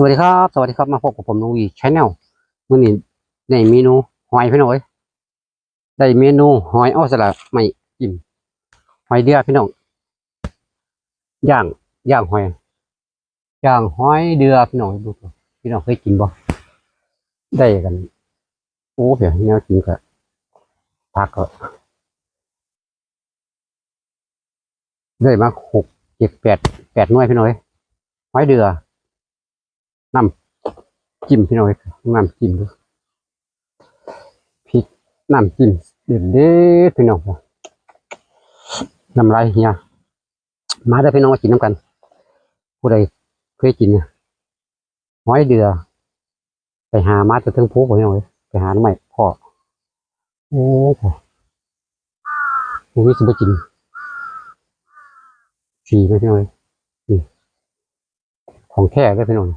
สวัสดีครับ สวัสดีครับ มาพบกับผมน้องวีชแนลมื่อนี้ในเมนูหอยพี่น้อยได้เมนูหอยอ้อสลัดไม่อิ่มหอยเดือพี่น้องย่างย่างหอยย่างหอยเดือพี่น้องดูพี่น้องเคยกินบ่ได้กันโอ้เดี๋ยวแนวกินก็พักก็ได้มาหกเจ็ดแปดแปดหน่วยพี่น้อยหอยเดือ น้ำจิ้มพี่น้อยน้ำจิ้มดูพริกน้ำจิ้มเด็ดเด็ดพี่น้องน้ำลายเฮียมาได้พี่น้องมากินน้ำกัน ผู้ใดเคยกินเนี่ยห้อยเดือ ไปหามาจะถึงภูบ่พี่น้องเอ้ยไปหาหน่อไม้พ่อโอ้โหผมวิสิบกินฟรีไหมพี่น้อยนี่ของแท้ได้พี่น้อง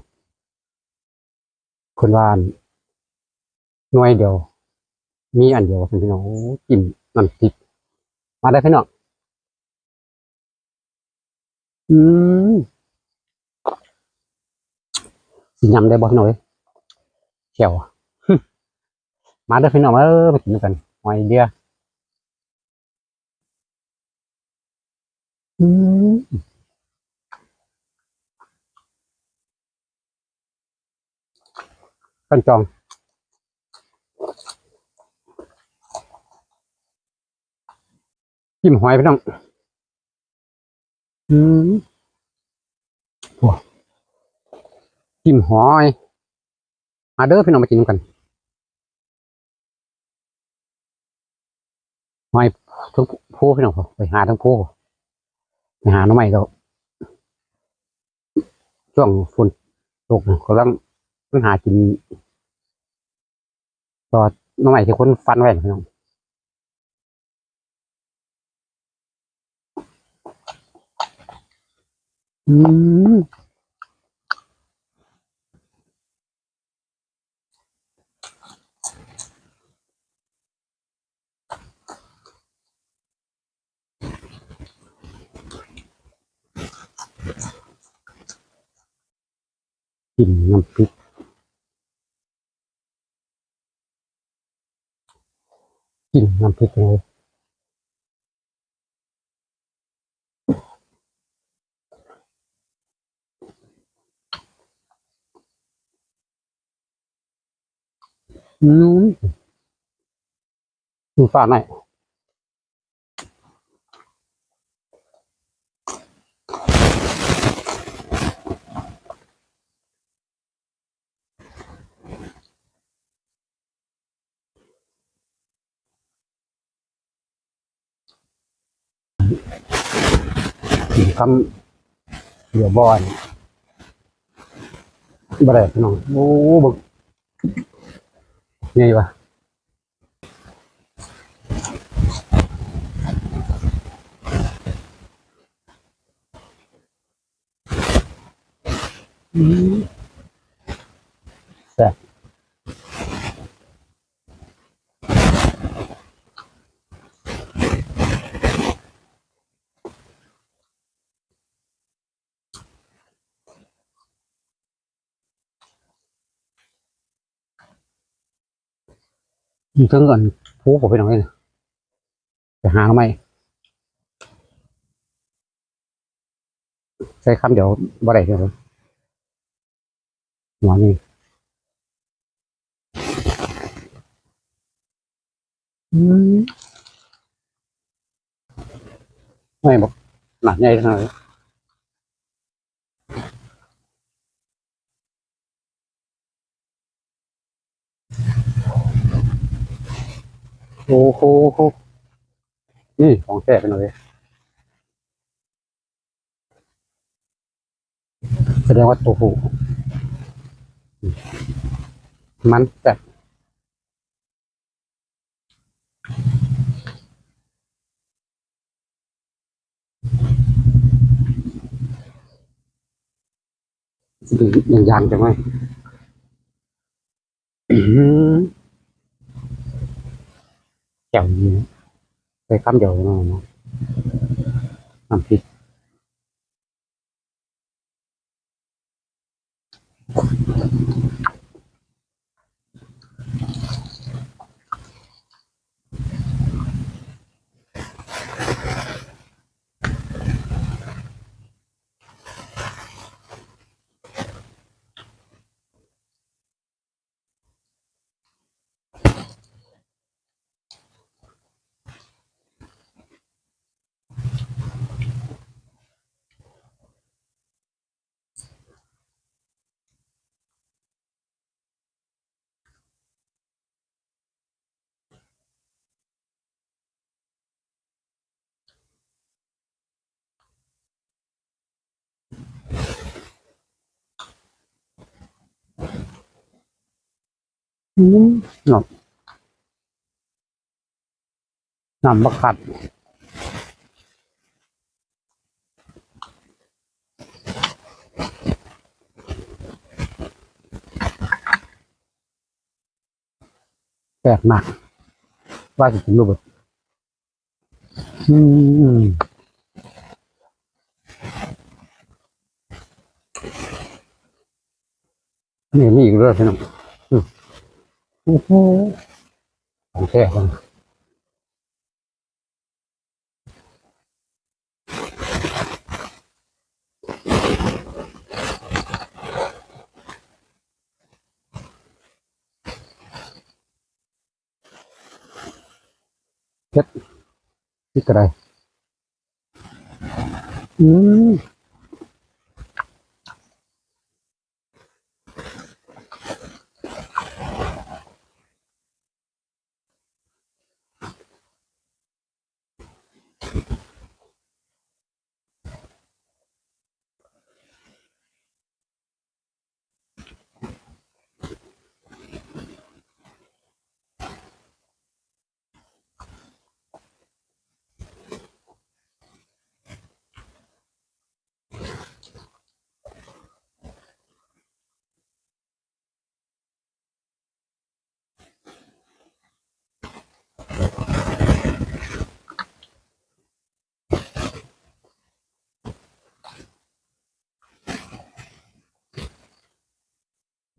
คนว่านหน่วยเดียว มีอันเดียวเป็นพี่น้องโอ้จิ้มน้ำพริกมาได้พี่น้องอืมสิยำได้บ่พี่น้องเอ้ยเขียวมาได้พี่น้องเออมากินด้วยกันหอยเดียอืม กันจอง จิ้มหอยพี่น้อง อืมโอ้จิ้มหอยมาเด้อพี่น้องมากินกันหอยทั้งผู้พี่น้องไปหาทั้งผู้ไปหาหน้องใหม่เราช่วงฝนตกกำลังปัญหากิน ตอหน้องใหม่ที่คนฟันไว้นะพี่น้องอืมกินน้ำพริกกิ น้ำพริกเลยอืมดูฟ้าหน่อย กินคำเดี๋ยวบอนบ่ได้พี่น้อง โอ้บึกไงวะอืมแซ่บ ถึงก่อนผู้ผมไปหน่อยนะไปหาทำไมใช้คำเดี๋ยวบ่ได้เดี๋ยวหัวนี่ไม่บอกหนักใหญ่เท่าไหร่ โอ้โหนี่ของแท้ไปหน่อยแสดงว่าตัวผู้มันแบบอย่างยางจังไหมอืม แจ่วดีนะไปคำเดี ยวเนาะเนำพริกอืมหนอน้ำบักขัดแปลกมากว่าจะเป็นรูปแบบอืมนี่นี่อีกเรื่องพี่น้องอืม โอ้โหของแท้กันนี่ก็ได้อืม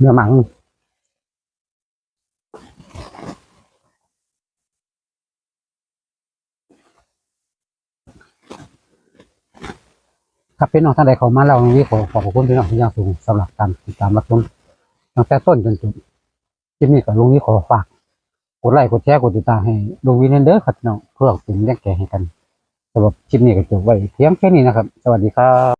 เนื้อหมังครับเป็นน้องท่านใดเขามาเราตรงนี้ขอขอบคุณพี่น้องที่ยังสูงสำหรับการติดตามรับชมตั้งแต่ต้นจนจบคลิปนี้ก็ลุงนี้ขอฝากกดไลค์กดแชร์กดติดตามให้ลุงวินเนเดอร์ครับพี่น้องเพื่อเป็นแรงใจให้กันสำหรับคลิปนี้ก็จบไว้เพียงแค่นี้นะครับ สวัสดีครับ